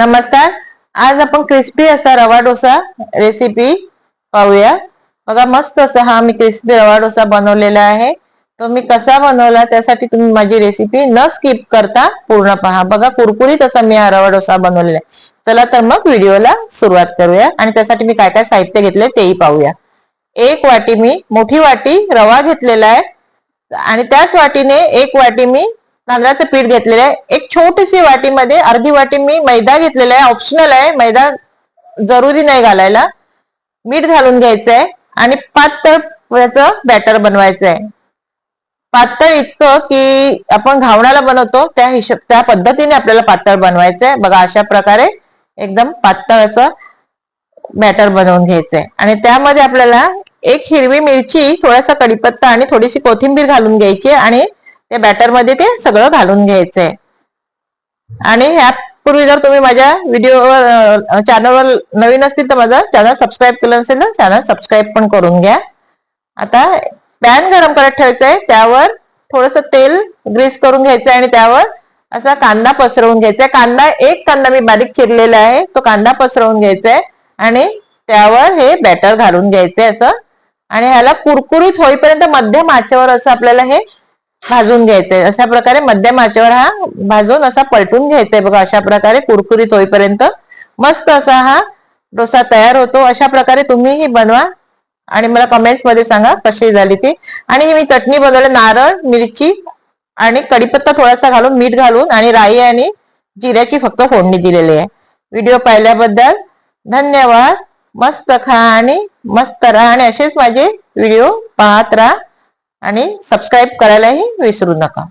नमस्कार. आज आपण क्रिस्पी असा रवा डोसा रेसिपी पाहूया. बघा मस्त असा हा मी क्रिस्पी रवा डोसा बनवलेला आहे. तो मी कसा बनवला त्यासाठी तुम्ही माझी रेसिपी न स्किप करता पूर्ण पहा. बघा कुरकुरीत असा मी हा रवा डोसा बनवलेला आहे. चला तर मग व्हिडिओला सुरुवात करूया आणि त्यासाठी मी काय काय साहित्य घेतले तेही पाहूया. एक वाटी मी मोठी वाटी रवा घेतलेला आहे. आणि त्याच वाटीने एक वाटी मी तांदळाचं पीठ घेतलेलं आहे. एक छोटीशी वाटीमध्ये अर्धी वाटी मी मैदा घेतलेला आहे. ऑप्शनल आहे. मैदा जरुरी नाही घालायला. मीठ घालून घ्यायचं आहे. आणि पातळ याचं बॅटर बनवायचं आहे. पातळ इतकं की आपण घावणाला बनवतो त्या हिशोब त्या पद्धतीने आपल्याला पातळ बनवायचं आहे. बघा अशा प्रकारे एकदम पातळ असं बॅटर बनवून घ्यायचंय आणि त्यामध्ये आपल्याला एक हिरवी मिरची थोडासा कढीपत्ता आणि थोडीशी कोथिंबीर घालून घ्यायची आणि त्या बॅटरमध्ये ते सगळं घालून घ्यायचंय. आणि यापूर्वी जर तुम्ही माझ्या व्हिडिओवर चॅनलवर नवीन असतील तर माझा चॅनल सबस्क्राईब केलं असेल तर चॅनल सबस्क्राईब पण करून घ्या. आता पॅन गरम करत ठेवायचं आहे त्यावर थोडस तेल ग्रीस करून घ्यायचं आणि त्यावर असा कांदा पसरवून घ्यायचा कांदा एक कांदा मी बारीक चिरलेला आहे तो कांदा पसरवून घ्यायचा आहे आणि त्यावर हे बॅटर घालून घ्यायचंय असं. आणि ह्याला कुरकुरीत होईपर्यंत मध्यम आचेवर असं आपल्याला हे भाजून घ्यायचंय. अशा प्रकारे मध्यम आचेवर हा भाजून असा पलटून घ्यायचंय. बघा अशा प्रकारे कुरकुरीत होईपर्यंत मस्त असा हा डोसा तयार होतो. अशा प्रकारे तुम्हीही बनवा आणि मला कमेंट्समध्ये सांगा कशी झाली ती. आणि मी चटणी बनवली नारळ मिरची आणि कढीपत्ता थोडासा घालून मीठ घालून आणि राई आणि जिऱ्याची फक्त फोडणी दिलेली आहे. व्हिडिओ पाहिल्याबद्दल धन्यवाद. मस्त खा आणि मस्त राहा आणि असेच माझे व्हिडिओ पाहत राहा. आणि सबस्क्राईब करायलाही विसरू नका.